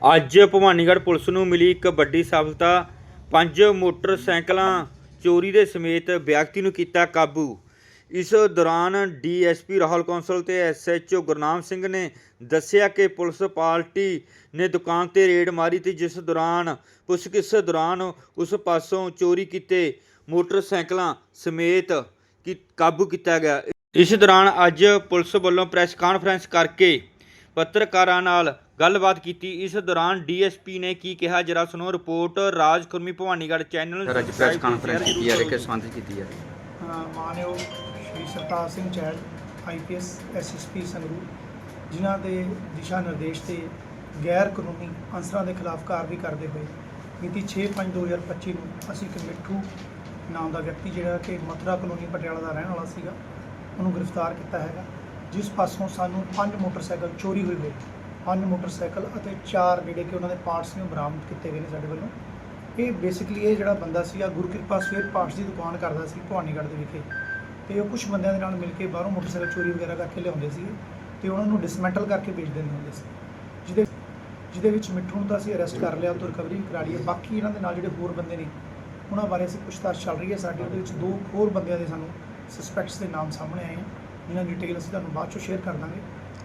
ਅੱਜ ਭਵਾਨੀਗੜ੍ਹ ਪੁਲਿਸ ਨੂੰ ਮਿਲੀ ਇੱਕ ਵੱਡੀ ਸਫਲਤਾ। ਪੰਜ ਮੋਟਰਸਾਈਕਲਾਂ ਚੋਰੀ ਦੇ ਸਮੇਤ ਵਿਅਕਤੀ ਨੂੰ ਕੀਤਾ ਕਾਬੂ। ਇਸ ਦੌਰਾਨ ਡੀਐਸਪੀ ਰਾਹੁਲ ਕੌਂਸਲ ਤੇ ਐਸਐਚਓ ਗੁਰਨਾਮ ਸਿੰਘ ਨੇ ਦੱਸਿਆ ਕਿ ਪੁਲਿਸ ਪਾਰਟੀ ਨੇ ਦੁਕਾਨ ਤੇ ਰੇਡ ਮਾਰੀ ਤੇ ਜਿਸ ਦੌਰਾਨ, ਪੁੱਛਗਿੱਛ ਦੌਰਾਨ ਉਸ ਪਾਸੋਂ ਚੋਰੀ ਕੀਤੇ ਮੋਟਰਸਾਈਕਲਾਂ ਸਮੇਤ ਕੀ ਕਾਬੂ ਕੀਤਾ ਗਿਆ। ਇਸ ਦੌਰਾਨ ਅੱਜ ਪੁਲਿਸ ਵੱਲੋਂ ਪ੍ਰੈਸ ਕਾਨਫਰੰਸ ਕਰਕੇ ਪੱਤਰਕਾਰਾਂ ਨਾਲ ਗੱਲਬਾਤ ਕੀਤੀ। ਇਸ ਦੌਰਾਨ ਡੀਐਸਪੀ ਨੇ ਕੀ ਕਿਹਾ? ਜਰਾ ਸੁਣੋ report. Raj Khurmi Bhawanigarh channel sir ਅੱਜ ਪ੍ਰੈਸ ਕਾਨਫਰੰਸ ਕੀਤੀ ਹੈ ਕਿਸ ਸੰਬੰਧ 'ਚ ਕੀਤੀ ਹੈ? ਮਾਨਯੋਗ ਸ਼੍ਰੀ ਸਰਤਾਜ ਸਿੰਘ ਚਹਿਲ ਆਈਪੀਐਸ ਐਸਐਸਪੀ ਸੰਗਰੂਰ ਜਿਨ੍ਹਾਂ ਦੇ ਦਿਸ਼ਾ ਨਿਰਦੇਸ਼ ਤੇ ਗੈਰ ਕਾਨੂੰਨੀ ਅਨਸਰਾਂ ਦੇ ਖਿਲਾਫ ਕਾਰਵਾਈ ਕਰਦੇ ਹੋਏ ਮਿਤੀ 6/5/2025 ਨੂੰ ਅਸੀਂ ਇੱਕ ਮਿੱਠੂ ਨਾਮ ਦਾ ਵਿਅਕਤੀ ਜਿਹੜਾ ਕਿ ਮਥੁਰਾ ਕਲੋਨੀ ਪਟਿਆਲਾ ਦਾ ਰਹਿਣ ਵਾਲਾ ਸੀਗਾ ਉਹਨੂੰ ਗ੍ਰਿਫਤਾਰ ਕੀਤਾ ਹੈਗਾ ਜਿਸ ਪਾਸੋਂ ਸਾਨੂੰ ਪੰਜ ਮੋਟਰਸਾਈਕਲ ਚੋਰੀ ਹੋਏ ਹੋਏ। ਪੰਜ ਮੋਟਰਸਾਈਕਲ ਅਤੇ ਚਾਰ ਜਿਹੜੇ ਕਿ ਉਹਨਾਂ ਦੇ ਪਾਰਟਸ ਨੇ ਉਹ ਬਰਾਮਦ ਕੀਤੇ ਗਏ ਨੇ ਸਾਡੇ ਵੱਲੋਂ। ਇਹ ਬੇਸਿਕਲੀ ਇਹ ਜਿਹੜਾ ਬੰਦਾ ਸੀਗਾ ਗੁਰਕਿਰਪਾ ਸਵੇਰ ਪਾਰਟਸ ਦੀ ਦੁਕਾਨ ਕਰਦਾ ਸੀ ਭਵਾਨੀਗੜ੍ਹ ਦੇ ਵਿਖੇ। ਤੇ ਉਹ ਕੁਝ ਬੰਦਿਆਂ ਦੇ ਨਾਲ ਮਿਲ ਕੇ ਬਾਹਰੋਂ ਮੋਟਰਸਾਈਕਲ ਚੋਰੀ ਵਗੈਰਾ ਕਰਕੇ ਲਿਆਉਂਦੇ ਸੀ ਤੇ ਉਹਨਾਂ ਨੂੰ ਡਿਸਮੈਂਟਲ ਕਰਕੇ ਵੇਚ ਦਿੰਦੇ ਹੁੰਦੇ ਸੀ। ਜਿਹਦੇ ਜਿਹਦੇ ਵਿੱਚ ਮਿੱਠੂ ਨੂੰ ਤਾਂ ਅਸੀਂ ਅਰੈਸਟ ਕਰ ਲਿਆ ਤੋਂ ਰਿਕਵਰੀ ਵੀ ਕਰਾ ਲਈ ਹੈ। ਬਾਕੀ ਇਹਨਾਂ ਦੇ ਨਾਲ ਜਿਹੜੇ ਹੋਰ ਬੰਦੇ ਨੇ, ਉਹਨਾਂ ਬਾਰੇ ਅਸੀਂ ਪੁੱਛਤਾਛ ਚੱਲ ਰਹੀ ਹੈ। ਸਾਡੀ ਉਹਦੇ ਵਿੱਚ ਦੋ ਹੋਰ ਬੰਦਿਆਂ ਦੇ ਸਾਨੂੰ ਸਸਪੈਕਟਸ ਦੇ ਨਾਮ ਸਾਹਮਣੇ ਆਏ ਆ। ਇਹਨਾਂ ਦੀ ਡਿਟੇਲ ਅਸੀਂ ਤੁਹਾਨੂੰ ਬਾਅਦ ਚੋਂ ਸ਼ੇਅਰ ਕਰ ਦਾਂਗੇ।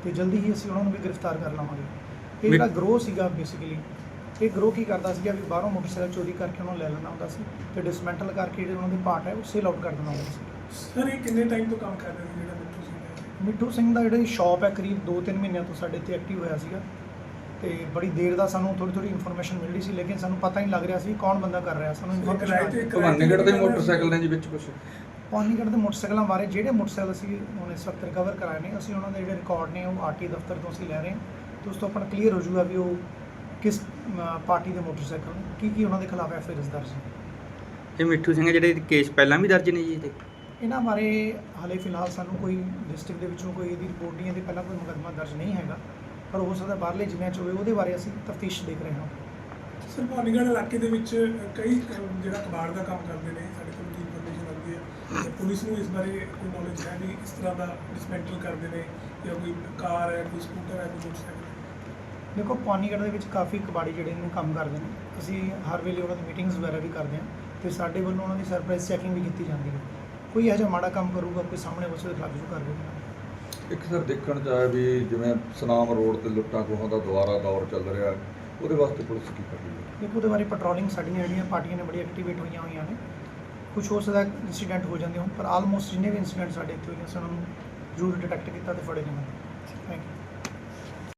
ਤੇ ਜਲਦੀ ਹੀ ਅਸੀਂ ਉਹਨਾਂ ਨੂੰ ਵੀ ਗ੍ਰਿਫਤਾਰ ਕਰ ਲਵਾਂਗੇ। ਇਹ ਜਿਹੜਾ ਗਰੋਹ ਸੀਗਾ ਬੇਸਿਕਲੀ ਇਹ ਗਰੋਹ ਕੀ ਕਰਦਾ ਸੀਗਾ ਵੀ ਬਾਹਰੋਂ ਮੋਟਰਸਾਈਕਲ ਚੋਰੀ ਕਰਕੇ ਉਹਨਾਂ ਨੂੰ ਲੈ ਲੈਣਾ ਹੁੰਦਾ ਸੀ ਤੇ ਡਿਸਮੈਂਟਲ ਕਰਕੇ ਜਿਹੜੇ ਉਹਨਾਂ ਦੇ ਪਾਰਟ ਹੈ ਉਹ ਸੇਲ ਆਊਟ ਕਰ ਦੇਣਾ ਹੁੰਦਾ ਸੀ। ਸਰ ਇਹ ਕਿੰਨੇ ਟਾਈਮ ਤੋਂ ਕੰਮ ਕਰ ਰਹੇ ਸੀ ਜਿਹੜਾ ਮਿੱਠੂ ਸਿੰਘ ਮਿੱਠੂ ਸਿੰਘ ਦਾ ਜਿਹੜੀ ਸ਼ਾਪ ਹੈ ਕਰੀਬ 2-3 ਮਹੀਨਿਆਂ ਤੋਂ ਸਾਡੇ ਇੱਥੇ ਐਕਟਿਵ ਹੋਇਆ ਸੀਗਾ। ਤੇ ਬੜੀ ਦੇਰ ਦਾ ਸਾਨੂੰ ਥੋੜੀ ਥੋੜੀ ਇਨਫੋਰਮੇਸ਼ਨ ਮਿਲ ਰਹੀ ਸੀ ਲੇਕਿਨ ਸਾਨੂੰ ਪਤਾ ਨਹੀਂ ਲੱਗ ਰਿਹਾ ਸੀ ਕੌਣ ਬੰਦਾ ਕਰ ਰਿਹਾ ਸਾਨੂੰ ਕਿਰਾਏ ਤੇ ਇਨਫੋਰਮੇਸ਼ਨ ਭਵਾਨੀਗੜ੍ਹ ਦੇ ਮੋਟਰਸਾਈਕਲ ਨੇ ਜੀ ਵਿੱਚ ਕੁਝ ਪੌਨੀਗੜ੍ਹ ਦੇ ਮੋਟਰਸਾਈਕਲਾਂ ਬਾਰੇ ਜਿਹੜੇ ਮੋਟਰਸਾਈਕਲ ਅਸੀਂ ਹੁਣ ਇਸ ਵਕਤ ਰਿਕਵਰ ਕਰਾਏ ਨੇ ਅਸੀਂ ਉਹਨਾਂ ਦੇ ਜਿਹੜੇ ਰਿਕਾਰਡ ਨੇ ਉਹ ਆਰਟੀ ਦਫ਼ਤਰ ਤੋਂ ਅਸੀਂ ਲੈ ਰਹੇ ਹਾਂ। ਤੇ ਉਸ ਤੋਂ ਆਪਣਾ ਕਲੀਅਰ ਹੋ ਜਾਊਗਾ ਵੀ ਉਹ ਕਿਸ ਪਾਰਟੀ ਦੇ ਮੋਟਰਸਾਈਕਲ ਨੇ ਕੀ ਕੀ ਉਹਨਾਂ ਦੇ ਖਿਲਾਫ ਐਫ ਆਈ ਦਰਜ ਨੇ। ਇਹ ਮਿੱਠੂ ਸਿੰਘ ਜਿਹੜੇ ਕੇਸ ਪਹਿਲਾਂ ਵੀ ਦਰਜ ਨੇ ਜੀ ਇਹਦੇ? ਇਹਨਾਂ ਬਾਰੇ ਹਾਲੇ ਫਿਲਹਾਲ ਸਾਨੂੰ ਕੋਈ ਡਿਸਟ੍ਰਿਕਟ ਦੇ ਵਿੱਚੋਂ ਕੋਈ ਇਹਦੀ ਰਿਪੋਰਟ ਨਹੀਂ ਹੈ ਤੇ ਪਹਿਲਾਂ ਕੋਈ ਮੁਕੱਦਮਾ ਦਰਜ ਨਹੀਂ ਹੈਗਾ। ਪਰ ਹੋ ਸਕਦਾ ਬਾਹਰਲੇ ਜ਼ਿਲ੍ਹਿਆਂ 'ਚ ਹੋਵੇ ਉਹਦੇ ਬਾਰੇ ਅਸੀਂ ਤਫਤੀਸ਼ ਦੇਖ ਰਹੇ ਹਾਂ। ਸਰ ਭਾਨੀਗੜ੍ਹ ਇਲਾਕੇ ਦੇ ਵਿੱਚ ਕਈ ਅਹ, ਜਿਹੜਾ ਕਬਾੜ ਦਾ ਕੰਮ ਕਰਦੇ ਨੇ ਸਾਡੇ ਕੋਲ ਇਨਫੋਰਮੇਸ਼ਨ ਆਉਂਦੀ ਹੈ ਤੇ ਪੁਲਿਸ ਨੂੰ ਇਸ ਬਾਰੇ ਕੋਈ ਨੌਲੇਜ ਹੈ ਵੀ ਇਸ ਤਰ੍ਹਾਂ ਦਾ ਡਿਸਮੈਂਟਲ ਕਰਦੇ ਨੇ ਜਾਂ ਕੋਈ ਕਾਰ ਹੈ ਕੋਈ ਸਕੂਟਰ ਹੈ ਕੋਈ ਮੋਟਰਸਾਈਕਲ ਹੈ? ਦੇਖੋ ਪੌਨੀਗੜ੍ਹ ਦੇ ਵਿੱਚ ਕਾਫੀ ਕਬਾੜੀ ਜਿਹੜੇ ਨੇ ਕੰਮ ਕਰਦੇ ਨੇ। ਅਸੀਂ ਹਰ ਵੇਲੇ ਉਹਨਾਂ ਦੀ ਮੀਟਿੰਗਸ ਵਗੈਰਾ ਵੀ ਕਰਦੇ ਹਾਂ ਤੇ ਸਾਡੇ ਵੱਲੋਂ ਉਹਨਾਂ ਦੀ ਸਰਪ੍ਰਾਈਜ਼ ਚੈਕਿੰਗ ਵੀ ਕੀਤੀ ਜਾਂਦੀ ਹੈ। ਕੋਈ ਇਹੋ ਜਿਹਾ ਮਾੜਾ ਕੰਮ ਕਰੂਗਾ ਕੋਈ ਸਾਹਮਣੇ ਉਸ ਦੇ ਖਿਲਾਫ ਜ਼ਰੂਰ ਕਾਰਵਾਈ ਇੱਕ ਸਰ ਦੇਖਣ ਚ ਆਇਆ ਵੀ ਜਿਵੇਂ ਸਨਾਮ ਰੋਡ ਤੇ ਲੁੱਟਾਂ ਖੋਹਾਂ ਦਾ ਦੁਬਾਰਾ ਦੌਰ ਚੱਲ ਰਿਹਾ ਹੈ, ਉਹਦੇ ਵਾਸਤੇ ਪੁਲਿਸ ਕੀ ਕਰ ਰਹੀ ਹੈ? ਦੇਖੋ ਉਹਦੇ ਬਾਰੇ ਪੈਟਰੋਲਿੰਗ ਸਾਡੀਆਂ ਜਿਹੜੀਆਂ ਪਾਰਟੀਆਂ ਨੇ ਬੜੀ ਐਕਟੀਵੇਟ ਹੋਈਆਂ ਹੋਈਆਂ ਨੇ। ਕੁਝ ਹੋ ਸਕਦਾ ਇਨਸੀਡੈਂਟ ਹੋ ਜਾਂਦੇ ਹੋਣ, ਪਰ ਆਲਮੋਸਟ ਜਿੰਨੇ ਵੀ ਇਨਸੀਡੈਂਟ ਸਾਡੇ ਇੱਥੇ ਹੋਏ ਨੇ ਅਸੀਂ ਜ਼ਰੂਰ ਡਿਟੈਕਟ ਕੀਤਾ ਤੇ ਫੜੇ ਨੇ ਥੈਂਕ ਯੂ